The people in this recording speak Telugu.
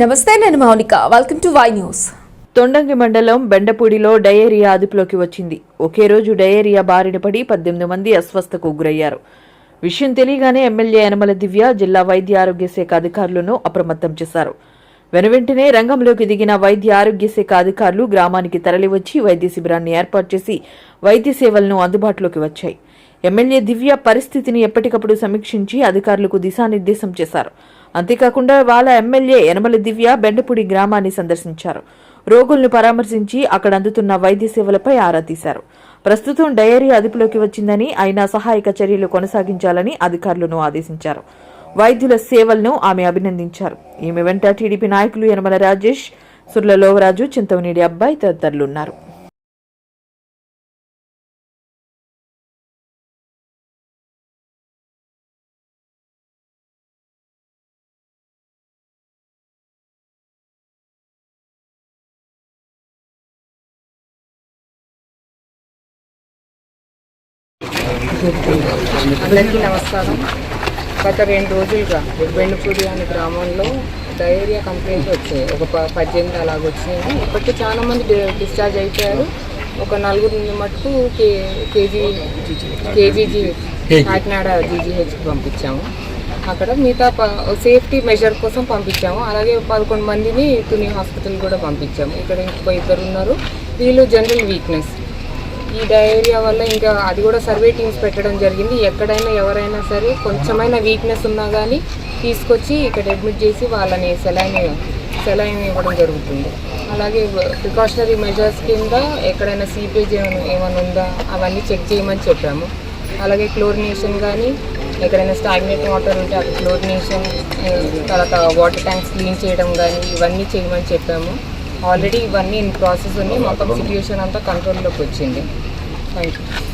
నమస్తే నేను Mounika. Welcome to Y news Thondangi మండలం బెండపూడిలో డయేరియా అదుపులోకి వచ్చింది. ఒకే రోజు డయేరియా బారిన పడి పద్దెనిమిది మంది అస్వస్థకు గురయ్యారు. విషయం తెలియగానే ఎమ్మెల్యే యనమల దివ్య జిల్లా వైద్య ఆరోగ్య శాఖ అధికారులను అప్రమత్తం చేశారు. వెనువెంటనే రంగంలోకి దిగిన వైద్య ఆరోగ్య శాఖ అధికారులు గ్రామానికి తరలివచ్చి వైద్య శిబిరాన్ని ఏర్పాటు చేసి వైద్య సేవలను అందుబాటులోకి వచ్చాయి. ఎమ్మెల్యే దివ్య పరిస్థితిని ఎప్పటికప్పుడు సమీక్షించి అధికారులకు దిశానిర్దేశం చేశారు. అంతేకాకుండా వాళ్ళ ఎమ్మెల్యే యనమల దివ్య బెండపూడి గ్రామాన్ని సందర్శించారు. రోగులను పరామర్శించి అక్కడ అందుతున్న వైద్య సేవలపై ఆరా తీశారు. ప్రస్తుతం డయేరియా అదుపులోకి వచ్చిందని అయినా సహాయక చర్యలు కొనసాగించాలని అధికారులను ఆదేశించారు. వైద్యుల సేవలను ఆమె అభినందించారు. ఈమె వెంట టీడీపీ నాయకులు యనమల రాజేష్ సుర్ల లోవరాజు చింతవనేడి అబ్బాయి తదితరులున్నారు. అందరికీ నమస్కారం. గత రెండు రోజులుగా బెండపూడి అనే గ్రామంలో డయేరియా కంప్లైంట్స్ వచ్చాయి. ఒక ప- పద్దెనిమిది అలాగ వచ్చినాయి. ఇప్పటికీ చాలా మంది డి- డిశ్చార్జ్ అయిపోయారు. ఒక నలుగురు మటుకు కే కేజీ కేజీజీ కాకినాడ జీజీహెచ్కి పంపించాము. అక్కడ మిగతా ప సేఫ్టీ మెజర్ కోసం పంపించాము. అలాగే పదకొండు మందిని తుని హాస్పిటల్ కూడా పంపించాము. ఇక్కడ ఇంకో ఇద్దరు ఉన్నారు. వీళ్ళు జనరల్ వీక్నెస్. ఈ డయేరియా వల్ల ఇంకా అది కూడా సర్వే టీమ్స్ పెట్టడం జరిగింది. ఎక్కడైనా ఎవరైనా సరే కొంచెమైనా వీక్నెస్ ఉన్నా కానీ తీసుకొచ్చి ఇక్కడ అడ్మిట్ చేసి వాళ్ళని సెలైన్ సెలైన్ ఇవ్వడం జరుగుతుంది. అలాగే ప్రికాషనరీ మెజర్స్ కింద ఎక్కడైనా సీపేజ్ ఏమైనా ఏమైనా ఉందా? అవన్నీ చెక్ చేయమని చెప్పాము. అలాగే క్లోరినేషన్ కానీ ఎక్కడైనా స్టాగ్నేట్ వాటర్ ఉంటే అక్కడ క్లోరినేషన్ తర్వాత వాటర్ ట్యాంక్స్ క్లీన్ చేయడం కానీ ఇవన్నీ చేయమని చెప్పాము. ఆల్రెడీ ఇవన్నీ ఇన్ ప్రాసెస్ ఉన్నాయి. మొత్తం సిచ్యుయేషన్ అంతా కంట్రోల్లోకి వచ్చింది. Thank you